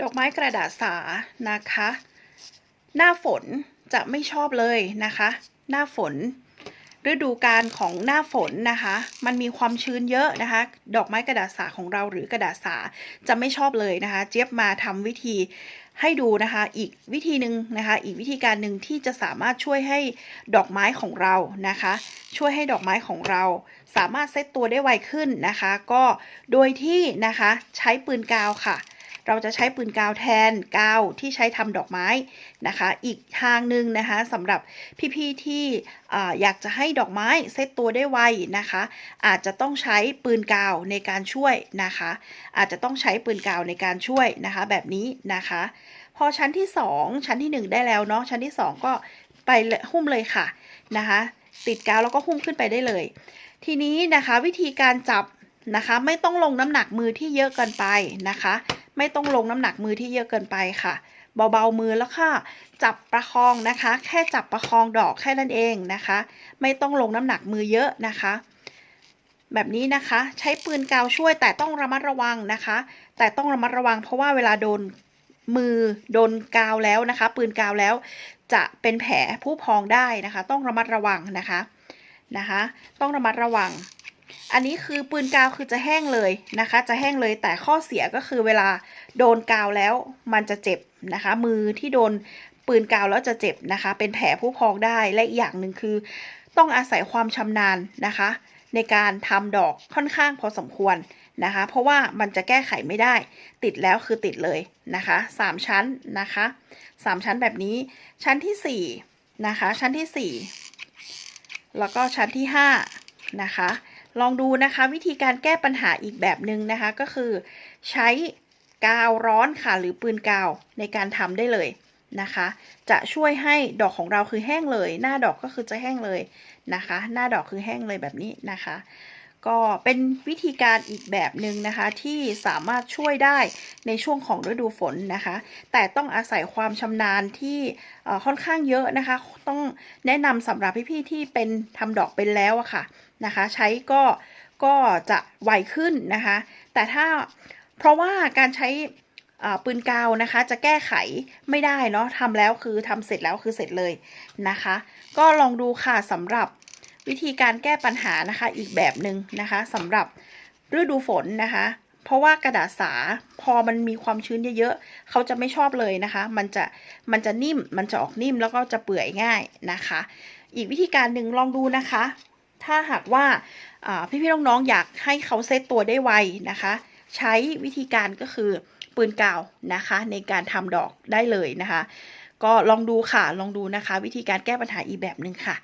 ดอกไม้กระดาษสานะคะ หน้าฝนจะไม่ชอบเลยนะคะ หน้าฝน ฤดูกาลของหน้าฝนนะคะ มันมีความชื้นเยอะนะคะ ดอกไม้กระดาษสาของเราหรือกระดาษสาจะไม่ชอบเลยนะคะ เจี๊ยบมาทำวิธีให้ดูนะคะ อีกวิธีหนึ่งนะคะ อีกวิธีการหนึ่งที่จะสามารถช่วยให้ดอกไม้ของเรานะคะ ช่วยให้ดอกไม้ของเรา สามารถเซตตัวได้ไวขึ้นนะคะ ก็โดยที่นะคะใช้ปืนกาวค่ะ เราจะใช้ปืนกาวแทนกาวที่ใช้ทำดอกไม้นะคะ อีกทางหนึ่งนะคะสำหรับพี่ๆที่อ่อยากจะให้ดอกไม้เซตตัวได้ไวนะคะ อาจจะต้องใช้ปืนกาวในการช่วยนะคะ อาจจะต้องใช้ปืนกาวในการช่วยนะคะ แบบนี้นะคะ พอชั้นที่ 2 ชั้นที่ 1 ได้แล้วเนาะชั้นที่ 2 ก็ไปหุ้มเลยค่ะนะคะ ติดกาวแล้วก็หุ้มขึ้นไปได้เลย ทีนี้นะคะวิธีการจับนะคะ ไม่ต้องลงน้ำหนักมือที่เยอะเกินไปนะคะ ไม่ต้องลงน้ำหนักมือที่เยอะเกินไปค่ะ เบาๆมือแล้วค่ะ จับประคองนะคะ แค่จับประคองดอกแค่นั้นเองนะคะ ไม่ต้องลงน้ำหนักมือเยอะนะคะ แบบนี้นะคะ ใช้ปืนกาวช่วยแต่ต้องระมัดระวังนะคะ แต่ต้องระมัดระวังเพราะว่าเวลาโดนมือโดนกาวแล้วนะคะ ปืนกาวแล้วจะเป็นแผลผู้พองได้นะคะ ต้องระมัดระวังนะคะนะคะ ต้องระมัดระวัง อันนี้คือปืนกาวคือจะแห้งเลยนะคะ จะแห้งเลยแต่ข้อเสียก็คือเวลาโดนกาวแล้วมันจะเจ็บนะคะ มือที่โดนปืนกาวแล้วจะเจ็บนะคะ เป็นแผลผู้พองได้และอีกอย่างหนึ่งคือ ต้องอาศัยความชำนาญนะคะ ในการทำดอกค่อนข้างพอสมควรนะคะ เพราะว่ามันจะแก้ไขไม่ได้ ติดแล้วคือติดเลยนะคะสามชั้นนะคะสามชั้นแบบนี้ ชั้นที่สี่นะคะ ชั้นที่สี่แล้วก็ชั้นที่ห้านะคะ ลองดูนะคะวิธีการแก้ปัญหาอีกแบบหนึ่งนะคะ ก็คือ ใช้กาวร้อนค่ะ หรือปืนกาวในการทำได้เลยนะคะ จะช่วยให้ดอกของเราคือแห้งเลย หน้าดอกก็คือจะแห้งเลยนะคะ หน้าดอกคือแห้งเลยแบบนี้นะคะ ก็เป็นวิธีการอีกแบบหนึ่งนะคะ ที่สามารถช่วยได้ในช่วงของฤดูฝนนะคะ แต่ต้องอาศัยความชำนาญที่ค่อนข้างเยอะนะคะ ต้องแนะนำสำหรับพี่ๆที่เป็นทำดอกเป็นแล้วอะค่ะนะคะ ใช้ก็ก็จะไวขึ้นนะคะ แต่ถ้าเพราะว่าการใช้ปืนกาวนะคะ จะแก้ไขไม่ได้เนาะทำแล้วคือทำเสร็จแล้วคือเสร็จเลยนะคะ ก็ลองดูค่ะสำหรับ วิธีการแก้ปัญหานะคะอีกแบบหนึ่งนะคะสำหรับฤดูฝนนะคะ เพราะว่ากระดาษสาพอมันมีความชื้นเยอะๆเขาจะไม่ชอบเลยนะคะ มันจะมันจะนิ่มมันจะออกนิ่มแล้วก็จะเปื่อยง่ายนะคะ อีกวิธีการหนึ่งลองดูนะคะ ถ้าหากว่าอ่าพี่ๆน้องๆอยากให้เขาเซตตัวได้ไวนะคะ ใช้วิธีการก็คือปืนกาวนะคะ ในการทำดอกได้เลยนะคะ ก็ลองดูค่ะลองดูนะคะ วิธีการแก้ปัญหาอีกแบบหนึ่งค่ะ